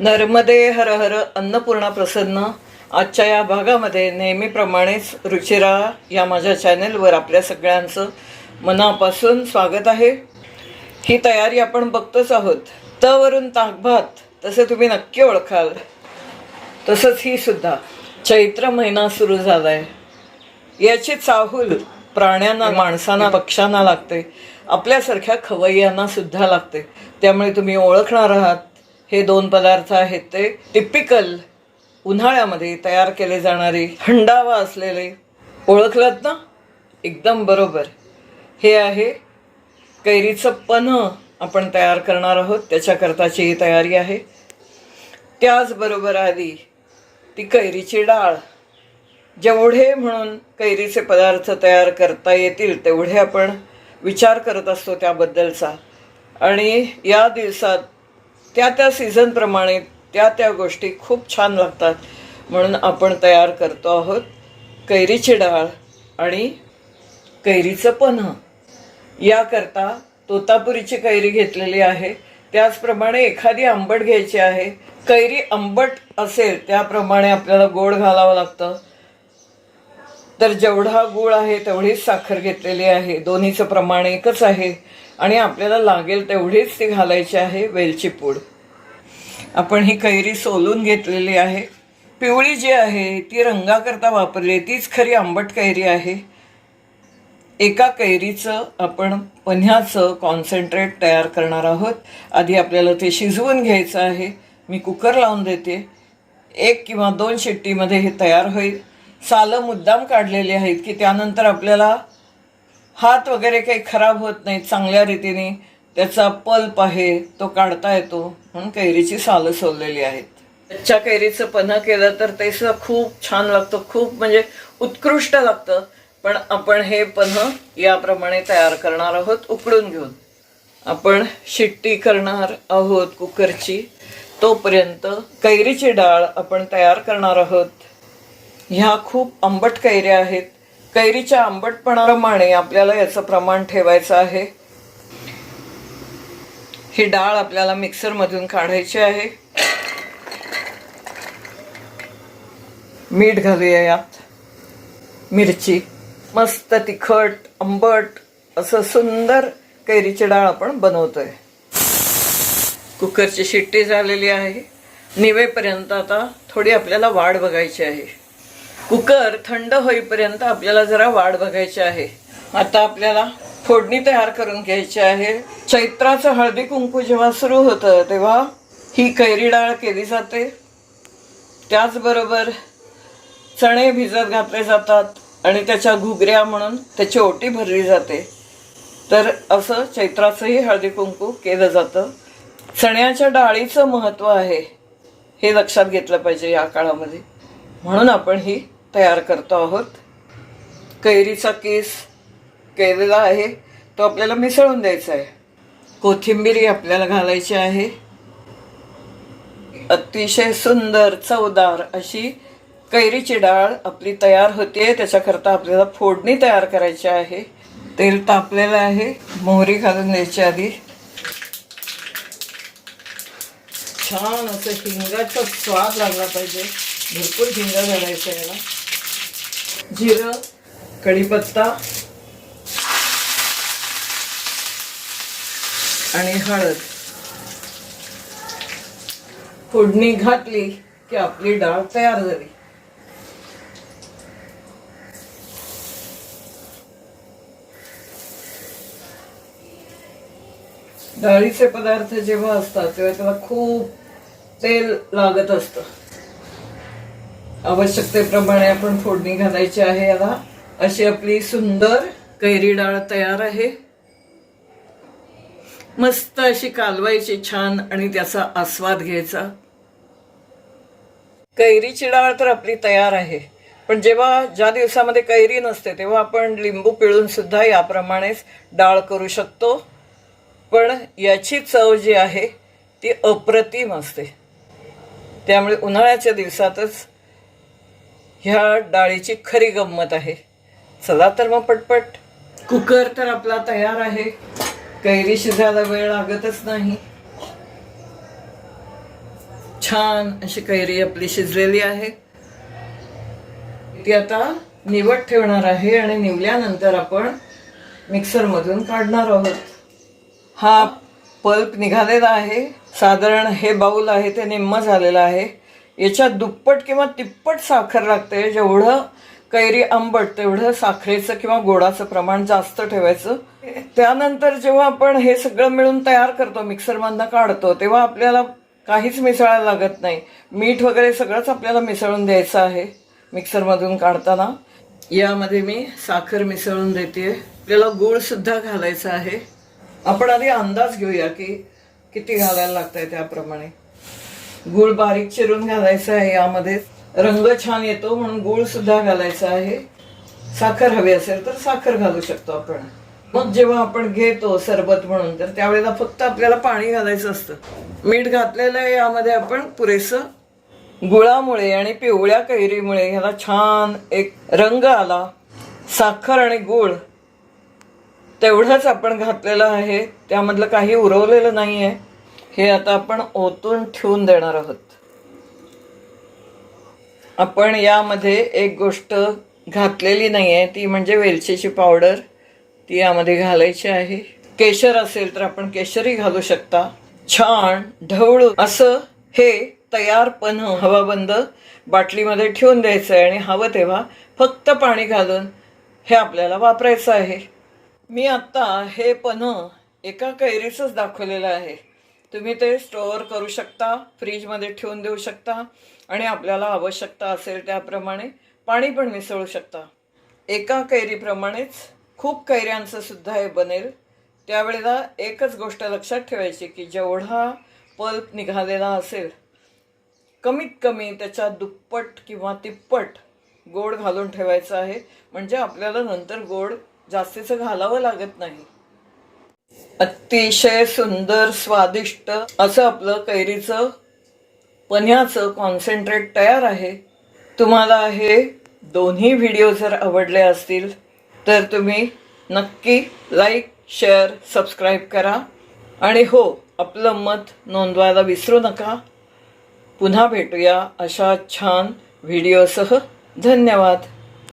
नर्मदे हर हर अन्नपूर्णा प्रसन्न. आजच्या या भागामध्ये नेहमीप्रमाणेच रुचिरा या माझ्या चॅनेलवर आपल्या सगळ्यांचं मनापासून स्वागत आहे. ही तयारी आपण बघतोच आहोत. तवरून ताकभात तसे तुम्ही नक्की ओळखाल. तसंच ही सुद्धा. चैत्र महिना सुरू झाला आहे याची चाहूल प्राण्यांना माणसांना पक्ष्यांना लागते. आपल्यासारख्या खवय्यांना सुद्धा लागते. त्यामुळे तुम्ही ओळखणार आहात. हे दोन पदार्थ आहेत ते टिपिकल उन्हाळ्यामध्ये तयार केले जाणारे थंडावा असलेले. ओळखलात ना? एकदम बरोबर. हे आहे कैरीचं पन्ह आपण तयार करणार आहोत त्याच्याकरताची ही तयारी आहे. त्याचबरोबर आधी ती कैरीची डाळ. जेवढे म्हणून कैरीचे पदार्थ तयार करता येतील तेवढे आपण विचार करत असतो त्याबद्दलचा. आणि या दिवसात त्या त्या सीझनप्रमाणे त्या त्या गोष्टी खूप छान लागतात. म्हणून आपण तयार करतो आहोत कैरीची डाळ आणि कैरीचं पन्ह. याकरता तोतापुरीची कैरी घेतलेली आहे. त्याचप्रमाणे एखादी आंबट घ्यायची आहे. कैरी आंबट असेल त्याप्रमाणे आपल्याला गोड घालावं लागतं. तर जेवढा गूळ आहे तेवढीच साखर घेतलेली आहे. दोन्हीचं प्रमाण एकच आहे. आणि आपल्याला लागेल तेवढीच ती घालायची आहे वेलची पूड. आपण ही कैरी सोलून घेतलेली आहे. पिवळी जी आहे ती रंगाकरता वापरली तीच खरी आंबट कैरी आहे. एका कैरीचं आपण पन्ह्याचं कॉन्सन्ट्रेट तयार करणार आहोत. आधी आपल्याला ते शिजवून घ्यायचं आहे. मी कुकर लावून देते. एक किंवा दोन शिट्टीमध्ये हे तयार होईल. सालं मुद्दाम काढलेली आहेत की त्यानंतर आपल्याला हात वगैरे काही खराब होत नाहीत चांगल्या रीतीने. त्याचा पल्प आहे तो काढता येतो म्हणून कैरीची सालं सोललेली आहेत. कच्च्या कैरीचं पन्ह केलं तर ते सुद्धा खूप छान लागतं खूप म्हणजे उत्कृष्ट लागतं. पण आपण हे पन्ह याप्रमाणे तयार करणार आहोत उकडून घेऊन. आपण शिट्टी करणार आहोत कुकरची. तोपर्यंत कैरीची डाळ आपण तयार करणार आहोत. ह्या खूप आंबट कैऱ्या आहेत. कैरीच्या आंबटपणाप्रमाणे आपल्याला याचं प्रमाण ठेवायचं आहे. ही डाळ आपल्याला मिक्सरमधून काढायची आहे. मीठ घालूया यात. मिरची. मस्त तिखट आंबट असं सुंदर कैरीची डाळ आपण बनवतोय. कुकरची शिट्टी झालेली आहे. निवेपर्यंत आता थोडी आपल्याला वाढ बघायची आहे. कुकर थंड होईपर्यंत आपल्याला जरा वाढ बघायची आहे. आता आपल्याला फोडणी तयार करून घ्यायची आहे. चैत्राचं हळदी कुंकू जेव्हा सुरू होतं तेव्हा ही कैरी डाळ केली जाते. त्याचबरोबर चणे भिजत घातले जातात आणि त्याच्या घुगऱ्या म्हणून त्याची ओटी भरली जाते. तर असं चैत्राचंही हळदी कुंकू केलं जातं. चण्याच्या डाळीचं महत्त्व आहे हे लक्षात घेतलं पाहिजे या काळामध्ये. म्हणून आपण ही तयार करतो आहोत. कैरीचा केस केलेला आहे. तो आपल्याला मिसळून द्यायचा आहे. कोथिंबीरी आपल्याला घालायची आहे. अतिशय सुंदर चवदार अशी कैरीची डाळ आपली तयार होते त्याच्याकरता आपल्याला फोडणी तयार करायची आहे. तेल तापलेलं आहे. मोहरी घालून द्यायची आधी. छान असं हिंगाचा स्वाद लागला पाहिजे. भरपूर हिंग घालायचं याला. जिरं कढीपत्ता आणि हळद. फोडणी घातली की आपली डाळ तयार झाली. डाळीचे पदार्थ जेव्हा असतात तेव्हा त्याला खूप तेल लागत असतं. आवश्यकतेप्रमाणे आपण फोडणी घालायची आहे याला. अशी आपली सुंदर कैरी डाळ तयार आहे. मस्त अशी कालवायची छान आणि त्याचा आस्वाद घ्यायचा. कैरीची डाळ तर आपली तयार आहे. पण जेव्हा ज्या दिवसामध्ये कैरी नसते तेव्हा आपण लिंबू पिळून सुद्धा याप्रमाणेच डाळ करू शकतो. पण याची चव जी आहे ती अप्रतिम असते. त्यामुळे उन्हाळ्याच्या दिवसातच ह्या डाळीची खरी गंमत आहे. चला तर मग पटपट. कुकर तर आपला तयार आहे. कैरी शिजायला वेळ लागतच नाही. छान अशी कैरी आपली शिजलेली आहे. ती आता निवड ठेवणार आहे आणि निवल्यानंतर आपण मिक्सरमधून काढणार आहोत. हा पल्प निघालेला आहे. साधारण हे बाऊल आहे ते निम्म झालेलं आहे. याच्यात दुप्पट किंवा तिप्पट साखर लागते. जेवढं कैरी आंबट तेवढं साखरेचं किंवा गोडाचं प्रमाण जास्त ठेवायचं. त्यानंतर जेव्हा आपण हे सगळं मिळून तयार करतो मिक्सरमधनं काढतो तेव्हा आपल्याला काहीच मिसळायला लागत नाही. मीठ वगैरे सगळंच आपल्याला मिसळून द्यायचं आहे मिक्सरमधून काढताना. यामध्ये मी साखर मिसळून देते आपल्याला गूळसुद्धा घालायचं घालायचा आहे. आपण आधी अंदाज घेऊया की किती घालायला लागतंय त्याप्रमाणे. गूळ बारीक चिरून घालायचा आहे यामध्ये. रंग छान येतो म्हणून गुळ सुद्धा घालायचा आहे. साखर हवी असेल तर साखर घालू शकतो आपण. मग जेव्हा आपण घेतो सरबत म्हणून तर त्यावेळेला फक्त आपल्याला पाणी घालायचं असतं. मीठ घातलेलं आहे यामध्ये आपण पुरेसं गुळामुळे आणि पिवळ्या कैरीमुळे ह्याला छान एक रंग आला. साखर आणि गूळ तेवढंच आपण घातलेलं आहे. त्यामधलं काही उरवलेलं नाही आहे हे आता आपण ओतून ठेवून देणार आहोत. आपण यामध्ये एक गोष्ट घातलेली नाही आहे ती म्हणजे वेलचीची पावडर ती यामध्ये घालायची आहे. केशर असेल तर आपण केशरही घालू शकता. छान ढवळू. असं हे तयार पण हवाबंद बाटलीमध्ये ठेवून द्यायचं आहे आणि हवं तेव्हा फक्त पाणी घालून हे आपल्याला वापरायचं आहे. मी आत्ता हे पन्ह एका कैरीचंच दाखवलेलं आहे. तुम्ही ते स्टोअर करू शकता फ्रीजमध्ये ठेवून देऊ शकता आणि आपल्याला आवश्यकता असेल त्याप्रमाणे पाणी पण मिसळू शकता. एका कैरीप्रमाणेच खूप कैऱ्यांचं सुद्धा हे बनेल. त्यावेळेला एकच गोष्ट लक्षात ठेवायची की जेवढा पल्प निघालेला असेल कमीत कमी त्याच्या दुप्पट किंवा तिप्पट गोड घालून ठेवायचं आहे. म्हणजे आपल्याला नंतर गोड जास्तीचं घालावं लागत नाही. अतिशय सुंदर स्वादिष्ट असं आपलं कैरीचं पन्ह्याचं कॉन्सन्ट्रेट तयार आहे. तुम्हाला हे दोन्ही व्हिडिओ जर आवडले असतील तर तुम्ही नक्की लाईक शेअर सबस्क्राईब करा. आणि हो आपलं मत नोंदवायला विसरू नका. पुन्हा भेटूया अशा छान व्हिडिओसह धन्यवाद.